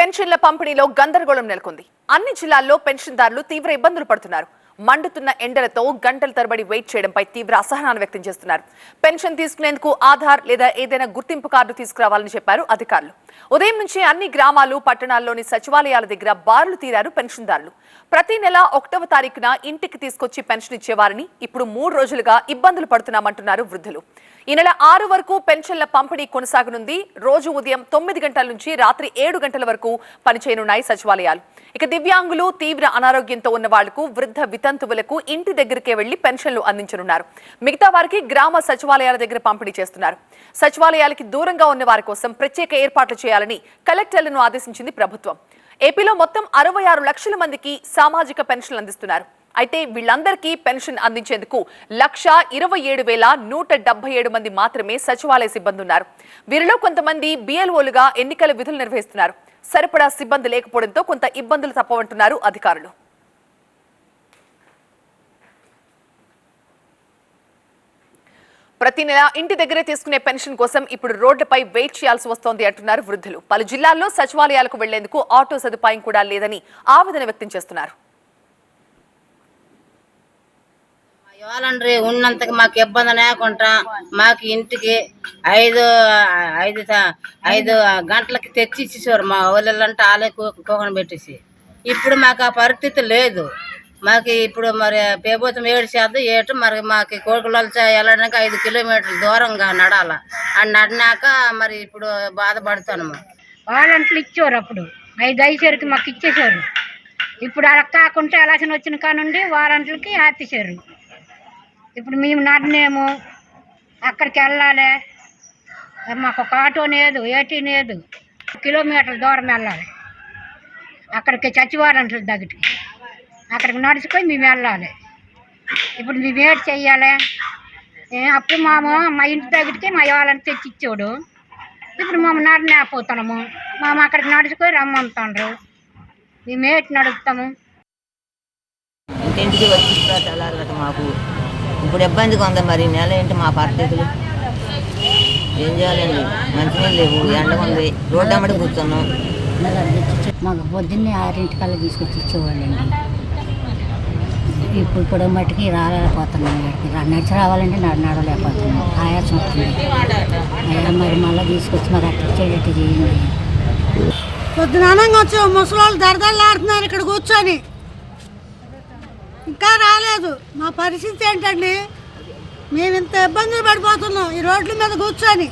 పెన్షన్ల పంపిణీలో గందరగోళం నెలకొంది. అన్ని జిల్లాల్లో పెన్షన్దారులు తీవ్ర ఇబ్బందులు పడుతున్నారు. మండుతున్న ఎండలతో గంటల తరబడి వెయిట్ చేయడంపై తీవ్ర అసహనాన్ని వ్యక్తం చేస్తున్నారు. పెన్షన్ తీసుకునేందుకు ఆధార్ లేదా ఏదైనా గుర్తింపు కార్డు తీసుకురావాలని చెప్పారు అధికారులు. ఉదయం నుంచి అన్ని గ్రామాలు పట్టణాల్లోని సచివాలయాల దగ్గర బారులు తీరారు పెన్షన్దారులు. ప్రతి నెల ఒకటవ తారీఖున ఇంటికి తీసుకొచ్చి పెన్షన్ ఇచ్చేవారని ఇప్పుడు మూడు రోజులుగా ఇబ్బందులు పడుతున్నామంటున్నారు వృద్ధులు. ఈ నెల ఆరు వరకు పెన్షన్ల పంపిణీ కొనసాగనుంది. రోజు ఉదయం తొమ్మిది గంటల నుంచి రాత్రి ఏడు గంటల వరకు పనిచేయనున్నాయి సచివాలయాలు. ఇక దివ్యాంగులు తీవ్ర అనారోగ్యంతో ఉన్న వాళ్ళకు వృద్ధ వితంతువులకు ఇంటి దగ్గరికే వెళ్ళి పెన్షన్లు అందించనున్నారు. మిగతా వారికి గ్రామ సచివాలయాల దగ్గర పంపిణీ చేస్తున్నారు. సచివాలయాలకి దూరంగా ఉన్న వారి కోసం ప్రత్యేక ఏర్పాట్లు చేయాలని కలెక్టర్లను ఆదేశించింది ప్రభుత్వం. ఏపీలో మొత్తం అరవై ఆరు లక్షల మందికి సామాజిక పెన్షన్లు అందిస్తున్నారు. అయితే వీళ్ళందరికీ పెన్షన్ అందించేందుకు లక్ష ఇరవై ఏడు వేల నూట డెబ్బై ఏడు మంది మాత్రమే సచివాలయ సిబ్బంది ఉన్నారు. వీరిలో కొంతమంది బిఎల్ఓలుగా ఎన్నికల విధులు నిర్వహిస్తున్నారు. సరిపడా సిబ్బంది లేకపోవడంతో కొంత ఇబ్బందులు తప్పవంటున్నారు అధికారులు. ప్రతి నెల ఇంటి దగ్గరే తీసుకునే పెన్షన్ కోసం ఇప్పుడు రోడ్లపై వెయిట్ చేయాల్సి వస్తోంది అంటున్నారు వృద్ధులు. పలు జిల్లాల్లో సచివాలయాలకు వెళ్ళేందుకు ఆటో సదుపాయం కూడా లేదని ఆవేదన వ్యక్తం చేస్తున్నారు. ఇవ్వాలండ్రి ఉన్నంతకి మాకు ఇబ్బంది లేకుండా మాకు ఇంటికి ఐదు ఐదు ఐదు గంటలకి తెచ్చి ఇచ్చేసేవారు మా ఊళ్ళంటే ఆలే కోకన పెట్టేసి. ఇప్పుడు మాకు ఆ పరిస్థితి లేదు. మాకు ఇప్పుడు మరి ప్రభుత్వం ఏడు చేద్దాం ఏటు మరి మాకు కోడుకుల వెళ్ళడానికి ఐదు కిలోమీటర్ల దూరంగా నడాల. ఆ నడినాక మరి ఇప్పుడు బాధపడుతున్నాము. వాలంట్లు ఇచ్చేవారు అప్పుడు. ఐదు ఐసేరికి మాకు ఇచ్చేసారు ఇప్పుడు అలా కాకుంటే ఎలక్షన్ వచ్చిన కానుండి వారంట్లకి ఆపేశారు. ఇప్పుడు మేము నడినేము. అక్కడికి వెళ్ళాలి. మాకు ఒక ఆటో లేదు ఏటీ లేదు. కిలోమీటర్ల దూరం వెళ్ళాలి. అక్కడికి చచ్చివారంట్ల దగ్గరికి. అక్కడికి నడుచుకొని మేము వెళ్ళాలి. ఇప్పుడు మేము ఏడు చెయ్యాలి? అప్పుడు మాము మా ఇంటి దగ్గరికి మా వాళ్ళని తెచ్చిచ్చాడు. ఇప్పుడు మేము నడనేపోతున్నాము మేము అక్కడికి నడుచుకొని రమ్మంటాండ్రు మేము ఏటి నడుపుతాము? ఇంటికి వచ్చి మాకు? ఇప్పుడు ఇబ్బందిగా ఉంది మరి నెల ఏంటి మా పరిస్థితులు? ఏం చేయాలండి మంచినీళ్ళు లేవు ఎండగా ఉంది. రోడ్డు అమ్మడి కూర్చున్నాం. మాకు పొద్దున్నే ఆరింటికల్లా తీసుకొచ్చి ఇచ్చేవాళ్ళండి. ఇప్పుడు ఇప్పుడు మట్టుకి రాలేకపోతున్నాం ఇక్కడికి నడిచి రావాలంటే నడ నడలేకపోతున్నాం ఆయాసం వస్తుంది. అయ్యా మరి మళ్ళీ తీసుకొచ్చి మరి అట్లా ఇచ్చేటట్టు చేయండి. పొద్దున అనంగా వచ్చి ముసలోళ్ళు దరదల్లాడుతున్నారు ఇక్కడ కూర్చొని. ఇంకా రాలేదు. మా పరిస్థితి ఏంటండి? మేము ఇంత ఇబ్బందులు పడిపోతున్నాం. ఈ రోడ్ల మీద కూర్చొని.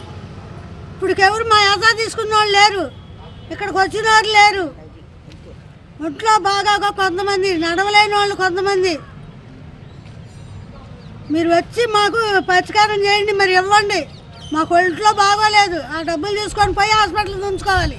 ఇప్పుడు ఎవరు మా యాదా తీసుకున్న వాళ్ళు లేరు. ఇక్కడికి వచ్చిన వాళ్ళు లేరు. ఒంట్లో బాగా కొంతమంది నడవలేని వాళ్ళు కొంతమంది. మీరు వచ్చి మాకు పరిష్కారం చేయండి మరి ఇవ్వండి. మాకు ఒంట్లో బాగోలేదు. ఆ డబ్బులు తీసుకొని పోయి హాస్పిటల్ ఉంచుకోవాలి.